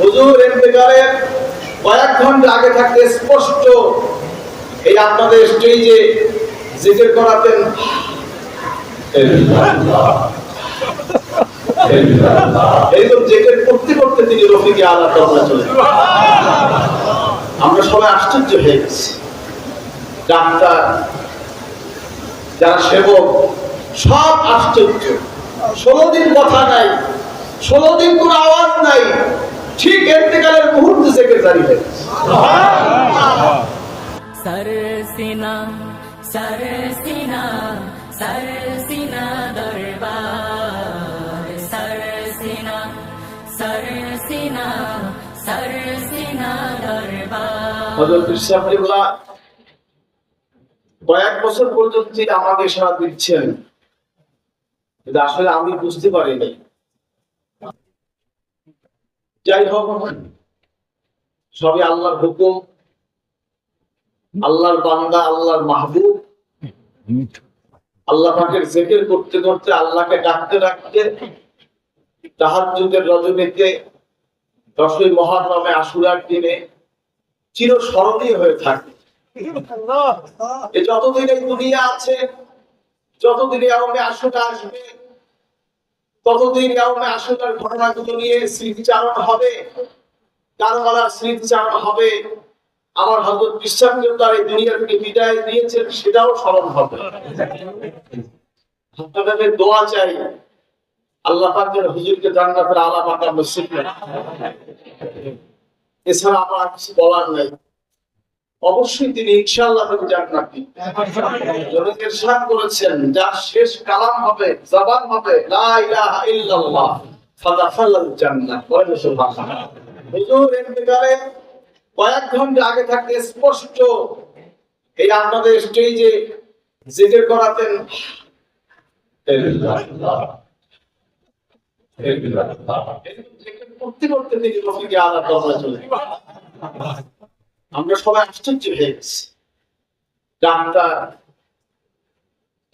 হুজুর কয়েক ঘণ্টা আগে থাকতে স্পষ্ট এই আপনাদের স্টেজে জিকির করাতেন। আমরা সবাই আশ্চর্য হয়ে গেছি। ডাক্তার, যারা সেবক, সব আশ্চর্য। ষোলো দিন কথা নাই, ষোলো দিন কোনো আওয়াজ নাই। ঠিক এতেকালের মুহূর্তে থেকে জারি হয় সরসিনা সরসিনা সরসিনা দরবার। সরসিনা সরসিনা সরসিনা দরবার। হযরত ইসলামুল্লাহ কয়েক বছর পর্যন্ত আমাকে সারা দিচ্ছেন। কিন্তু আসলে আমি বুঝতে পারিনি। যাই হোক সবই আল্লাহর হুকুম আল্লাহর বান্দা আল্লাহর মাহবুব। আল্লাহ পাকের জেকের করতে করতে আল্লাহকে ডাকতে ডাকতে তাহাজ্জুদের রজনীতে দশই মহারমে আশুরার দিনে চির স্মরণীয় হয়ে থাকে। যতদিন এই দুনিয়া আছে যতদিন ইয়াউমে আশুরা আসবে ততদিন ইয়াউমে আশুরার ঘটনাগুলো নিয়ে স্মৃতিচারণ হবে। কারবালার স্মৃতিচারণ হবে। আমার হযরত বিশ্বাস তার এই দুনিয়া থেকে বিদায় দিয়েছেন সেটাও স্মরণ হবে। আপনাদের দোয়া চাই। আল্লাহ পাক যেন হুজুরকে জান্নাতের আলা পাকা নসিব এছাড়া আমার কিছু বলার নাই। অবশ্যই তিনি ইনশাআল্লাহ জান্নাত দিবেন যিনি করেছেন, যার শেষ কালাম হবে, জবান হবে, লা ইলাহা ইল্লাল্লাহ সুবহানাল্লাহ। হুজুর, ইন্তেকালে কয়েক ঘণ্টা আগে থাকতে স্পষ্ট এই আপনাদের স্টেজে জিকির করাতেন। করতে করতে তিনি রফিকে আলা দরজা চলে। আমরা সবাই আশ্চর্য হয়ে গেছি। ডাক্তার,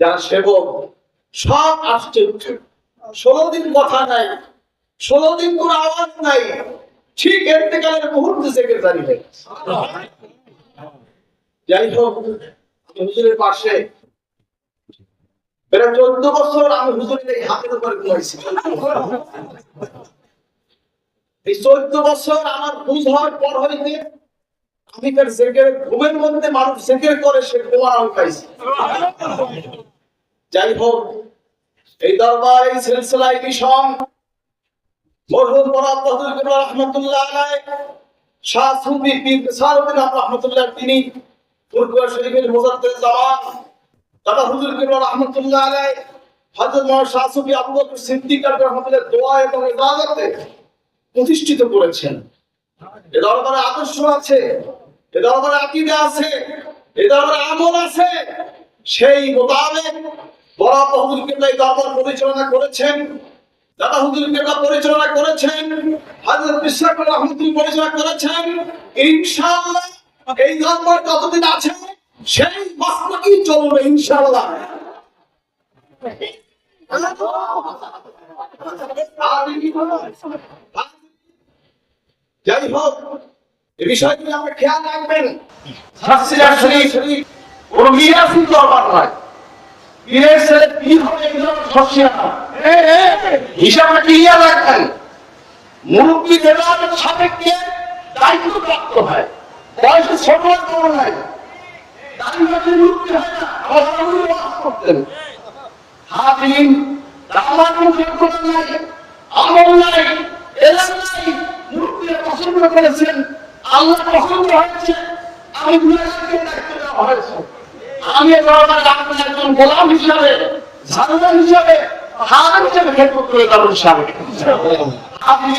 যারা সেবক, সব আশ্চর্য। ষোলো দিন কথা নাই, ষোলো দিন কোনো আওয়াজ নাই। ঠিক এতেকালের মুহূর্তে সেক্রেটারি হয়ে যাই হোক হুজুরের পাশে, প্রায় চোদ্দ বছর আমি হুজুরের এই হাতের উপরে ঘুমাইছি। এই চোদ্দ বছর আমার বুঝ হওয়ার পর হইতে আমি তার জেকের ঘুমের মধ্যে মানুষ জেকের করে, সে ঘুমার আমি যাই হোক, এই দরবার, এই সিলসিলা, এই মরহুম কবির রহমতুল্লাহ আলাই শাহ সুফি পীর সারুদ্দিন রহমতুল্লাহ তিনি ফুরকুয়া শরীফের মুজাদ্দিদ জামান দাদা হুজুর রহমতুল্লাহ আলাই শাহ সুফি আবু বকর সিদ্দিক রহমতুল্লাহ দোয়া এবং ইবাদতে প্রতিষ্ঠিত করেছেন। এ দরবারে আদর্শ আছে। এ দরবারে আকীদা আছে এ দরবারে আমল আছে, সেই মোতাবেক বড় হুজুর কেবলা এই দরবার পরিচালনা করেছেন, দাদা হুজুর কেবলা পরিচালনা করেছেন হযরত বিশ্বাস রহমতুল্লাহ পরিচালনা করেছেন, ইনশাআল্লাহ এই দরবার যতদিন আছে, সেই বাস্তবই চলবে ইনশাআল্লাহ। যাই হোক এই বিষয়টি আমরা খেয়াল রাখবেন? শাস্ত্রীয় শরীফ, কোন মিরাসি দরবার নয় পীরের ছেলে পীর হবে একজন শস্যা হিসাবে ক্লিয়ার রাখবেন মুরব্বী দেওয়ার সাপেক্ষে দায়িত্ব প্রাপ্ত হয়? বয়সে ছোট কোনো নাই। করেছেন। আল্লাহ পছন্দ হয়েছে? আমি গুণাগারকে দায়িত্ব দেওয়া হয়েছে। আমি আপনার একজন গোলাম হিসাবে ঝাড়ুদার হিসাবে হার হিসাবে খেদমত করে দেবেন সাহেব আপনি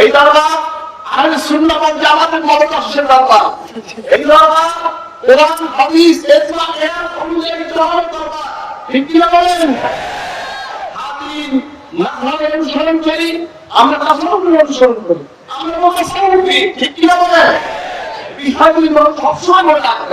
এই দরবার আমি সুন্নাবাদ জামাতের মদতাসের দরবার। এই দরবার, কোরআন, হাদিস, ইসলাম, এর অনুযায়ী দরবার। ঠিক কি বলেন? হাদিস মাঝহাবে অনুসরণ করি, আমরা তাসাউফি অনুসরণ করি। আমরা মুতাসাউফি ঠিক কি না বলেন বিষয়গুলি সবসময় মনে রাখবেন